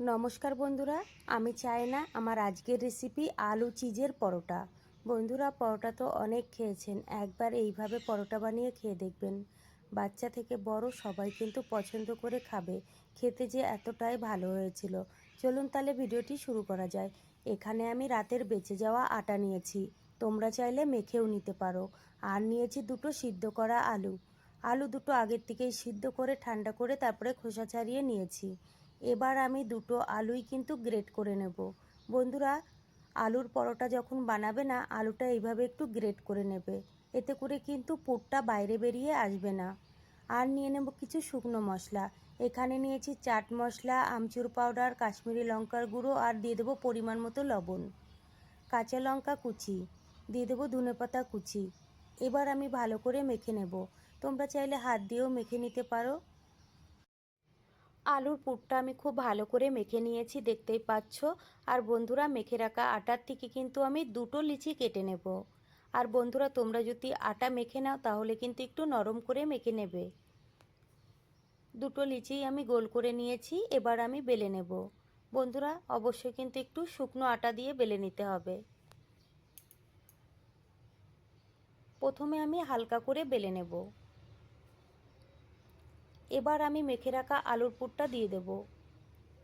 নমস্কার বন্ধুরা, আমি চাই না আমার আজকের রেসিপি আলু চিজের পরোটা। বন্ধুরা, পরোটা তো অনেক খেয়েছেন, একবার এইভাবে পরোটা বানিয়ে খেয়ে দেখবেন। বাচ্চা থেকে বড় সবাই কিন্তু পছন্দ করে খাবে, খেতে যে এতটাই ভালো হয়েছিল। চলুন তাহলে ভিডিওটি শুরু করা যায়। এখানে আমি রাতের বেঁচে যাওয়া আটা নিয়েছি, তোমরা চাইলে মেখেও নিতে পারো। আর নিয়েছি দুটো সিদ্ধ করা আলু। আলু দুটো আগের থেকেই সিদ্ধ করে, ঠান্ডা করে তারপরে খোসা ছাড়িয়ে নিয়েছি। এবার আমি দুটো আলুই কিন্তু গ্রেট করে নেব। বন্ধুরা, আলুর পরোটা যখন বানাবে না, আলুটা এইভাবে একটু গ্রেট করে নেবে। এতে করে কিন্তু পুরটা বাইরে বেরিয়ে আসবে না। আর নিয়ে নেব কিছু শুকনো মশলা। এখানে নিয়েছি চাট মশলা, আমচুর পাউডার কাশ্মীরি লঙ্কার গুঁড়ো আর দিয়ে দেবো পরিমাণ মতো লবণ। কাঁচা লঙ্কা কুচি, দিয়ে দেবো ধনেপাতা কুচি। এবার আমি ভালো করে মেখে নেব। তোমরা চাইলে হাত দিয়েও মেখে নিতে পারো। আলুর পুরটা আমি খুব ভালো করে মেখে নিয়েছি, দেখতেই পাচ্ছ। আর বন্ধুরা, মেখে রাখা আটার থেকে কিন্তু আমি দুটো লিচি কেটে নেব। আর বন্ধুরা, তোমরা যদি আটা মেখে নাও, তাহলে কিন্তু একটু নরম করে মেখে নেবে। দুটো লিচি আমি গোল করে নিয়েছি, এবার আমি বেলে নেব। বন্ধুরা, অবশ্যই কিন্তু একটু শুকনো আটা দিয়ে বেলে নিতে হবে। প্রথমে আমি হালকা করে বেলে নেব। এবার আমি মেখে রাখা আলুর পুরটা দিয়ে দেব।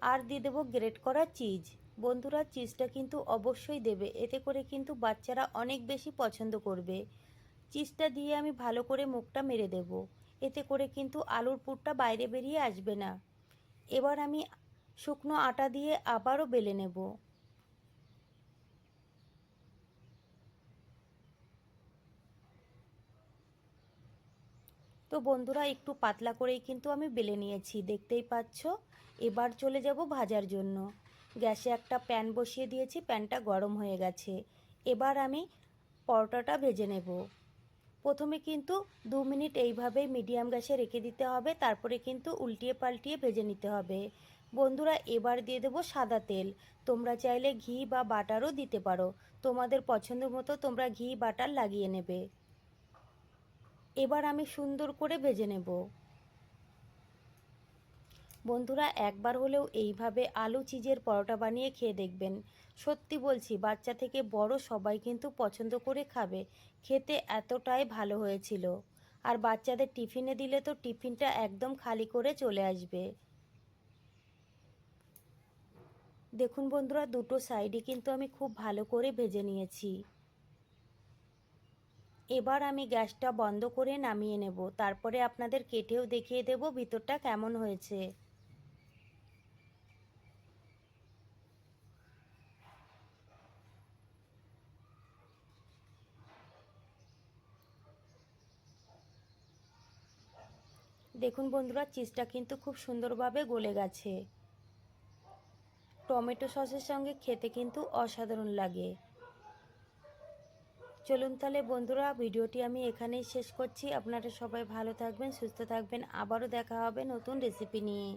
আর দিয়ে দেবো গ্রেট করা চিজ। বন্ধুরা, চিজটা কিন্তু অবশ্যই দেবে। এতে করে কিন্তু বাচ্চারা অনেক বেশি পছন্দ করবে। চিজটা দিয়ে আমি ভালো করে মুখটা মেরে দেব। এতে করে কিন্তু আলুর পুরটা বাইরে বেরিয়ে আসবে না। এবার আমি শুকনো আটা দিয়ে আবারও বেলে নেব। তো বন্ধুরা, একটু পাতলা করেই কিন্তু আমি বেলে নিয়েছি, দেখতেই পাচ্ছ। এবার চলে যাব ভাজার জন্য। গ্যাসে একটা প্যান বসিয়ে দিয়েছি, প্যানটা গরম হয়ে গেছে। এবার আমি পরোটাটা ভেজে নেব। প্রথমে কিন্তু দু মিনিট এইভাবেই মিডিয়াম গ্যাসে রেখে দিতে হবে, তারপরে কিন্তু উল্টিয়ে পাল্টিয়ে ভেজে নিতে হবে। বন্ধুরা, এবার দিয়ে দেবো সাদা তেল। তোমরা চাইলে ঘি বা বাটারও দিতে পারো। তোমাদের পছন্দ মতো তোমরা ঘি, বাটার লাগিয়ে নেবে। এবার আমি সুন্দর করে ভেজে নেব। বন্ধুরা, একবার হলেও এইভাবে আলু চিজের পরোটা বানিয়ে খেয়ে দেখবেন। সত্যি বলছি, বাচ্চা থেকে বড় সবাই কিন্তু পছন্দ করে খাবে। খেতে এতটাই ভালো হয়েছিল। আর বাচ্চাদের টিফিনে দিলে তো টিফিনটা একদম খালি করে চলে আসবে। দেখুন বন্ধুরা, দুটো সাইডে কিন্তু আমি খুব ভালো করে ভেজে নিয়েছি। এবার আমি গ্যাসটা বন্ধ করে নামিয়ে নেব। তারপরে আপনাদের কেটেও দেখিয়ে দেব ভিতরটা কেমন হয়েছে। দেখুন বন্ধুরা, চিজটা কিন্তু খুব সুন্দরভাবে গলে গেছে। টমেটো সসের সঙ্গে খেতে কিন্তু অসাধারণ লাগে। চলুন তাহলে বন্ধুরা, ভিডিওটি আমি এখানেই শেষ করছি। আপনারা সবাই ভালো থাকবেন, সুস্থ থাকবেন। আবারও দেখা হবে নতুন রেসিপি নিয়ে।